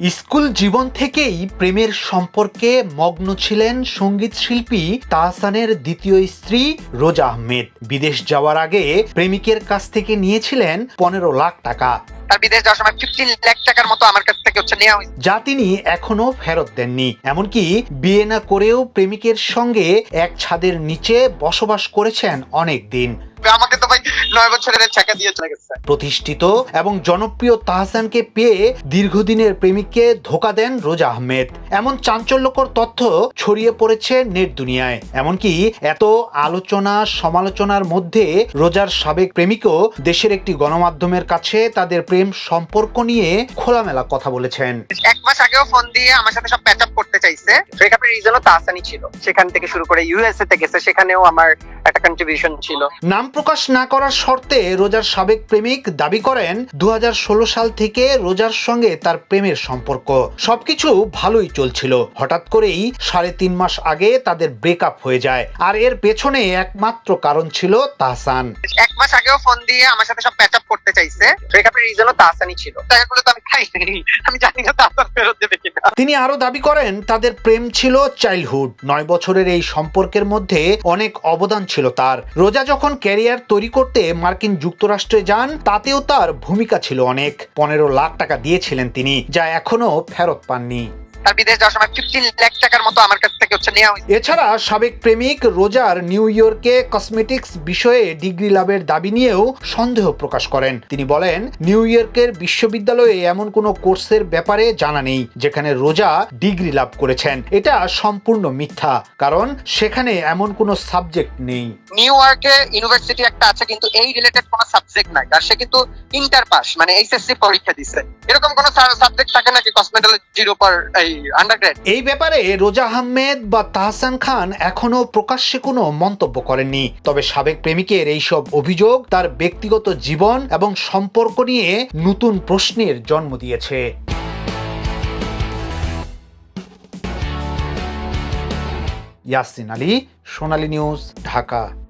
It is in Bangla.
স্কুল জীবন থেকেই প্রেমের সম্পর্কে মগ্ন ছিলেন সংগীত শিল্পী তাহসানের দ্বিতীয় স্ত্রী রোজা আহমেদ। বিদেশ যাওয়ার আগে প্রেমিকের কাছ থেকে নিয়েছিলেন পনেরো লাখ টাকা। তার বিদেশ যাওয়ার সময় ফিফটিন লাখ টাকার মতো আমার কাছ থেকে হচ্ছে নেওয়া হয়েছে। যা তিনি এখনও ফেরত দেননি। এমনকি বিয়ে না করেও প্রেমিকের সঙ্গে এক ছাদের নিচে বসবাস করেছেন অনেক দিন। আমাকে তো ভাই নয় বছরের ছাকা দিয়ে চলে গেছে। প্রতিষ্ঠিত এবং জনপ্রিয় তাহসানকে পেয়ে দীর্ঘদিনের প্রেমিককে ধোকা দেন রোজা আহমেদ। এমন চাঞ্চল্যকর তথ্য ছড়িয়ে পড়েছে নেট দুনিয়ায়। এমনকি এত আলোচনা সমালোচনার মধ্যে রোজার সাবেক প্রেমিকও দেশের একটি গণমাধ্যমের কাছে তাদের প্রেম সম্পর্ক নিয়ে খোলামেলা কথা বলেছেন। এক মাস আগেও ফোন দিয়ে আমার সাথে সব প্যাচ আপ করতে চাইছে। ব্রেকআপের রিজনও তাহসানি ছিল। সেখান থেকে শুরু করে ইউএসএ তে গেছে। সেখানেও আমার একটা কন্ট্রিবিউশন ছিল। নাম প্রকাশ না করার শর্তে রোজার সাবেক প্রেমিক দাবি করেন দু হাজার ষোলো সাল থেকে রোজার সঙ্গে তার প্রেমের সম্পর্ক। সবকিছু ভালোই চলছিল। হঠাৎ করেই সাড়ে তিন মাস আগে তাদের ব্রেকআপ হয়ে যায়। আর এর পেছনে একমাত্র কারণ ছিল তাহসান। এক মাস আগেও ফোন দিয়ে আমার সাথে সব প্যাচ আপ করতে চাইছে। ব্রেকআপের রিজনও তাহসানি ছিল। টাকাগুলো তো আমি খাই আমি জানি না তাহসান ফেরত দেবে কিনা। তিনি আরও দাবি করেন তাদের প্রেম ছিল চাইল্ডহুড নয় বছরের এই সম্পর্কের মধ্যে অনেক অবদান ছিল তার। রোজা যখন ক্যারিয়ার তৈরি করতে মার্কিন যুক্তরাষ্ট্রে যান, তাতেও তার ভূমিকা ছিল অনেক। পনেরো লাখ টাকা দিয়েছিলেন তিনি, যা এখনও ফেরত পাননি। তার বিদেশ যাওয়ার সময় ফিফটিন লাখ টাকার মতো আমার কাছ থেকে হচ্ছে নেওয়া হয়েছে। এছাড়া সাবেক প্রেমিক রোজার নিউ ইয়র্কে কসমেটিক্স বিষয়ে ডিগ্রি লাভের দাবি নিয়েও সন্দেহ প্রকাশ করেন। তিনি বলেন নিউ ইয়র্কের বিশ্ববিদ্যালয়ে এমন কোনো কোর্সের ব্যাপারে জানা নেই যেখানে রোজা ডিগ্রি লাভ করেছেন। এটা সম্পূর্ণ মিথ্যা কারণ সেখানে এমন কোনো সাবজেক্ট নেই। নিউ ইয়র্কে ইউনিভার্সিটি একটা আছে কিন্তু এই রিলেটেড কোনো সাবজেক্ট নাই। আর সে কিন্তু ইন্টার পাস মানে এইচএসসি পরীক্ষা দিছে। এরকম কোনো সাবজেক্ট থাকে নাকি কসমেটোলজির উপর এই এই ব্যাপারে রোজা আহমেদ বা তাহসান খান এখনও প্রকাশ্যে কোনো মন্তব্য করেননি। তবে সাবেক প্রেমিকের এইসব অভিযোগ, তার ব্যক্তিগত জীবন এবং সম্পর্ক নিয়ে নতুন প্রশ্নের জন্ম দিয়েছে। ইয়াসিন আলী, সোনালী নিউজ, ঢাকা।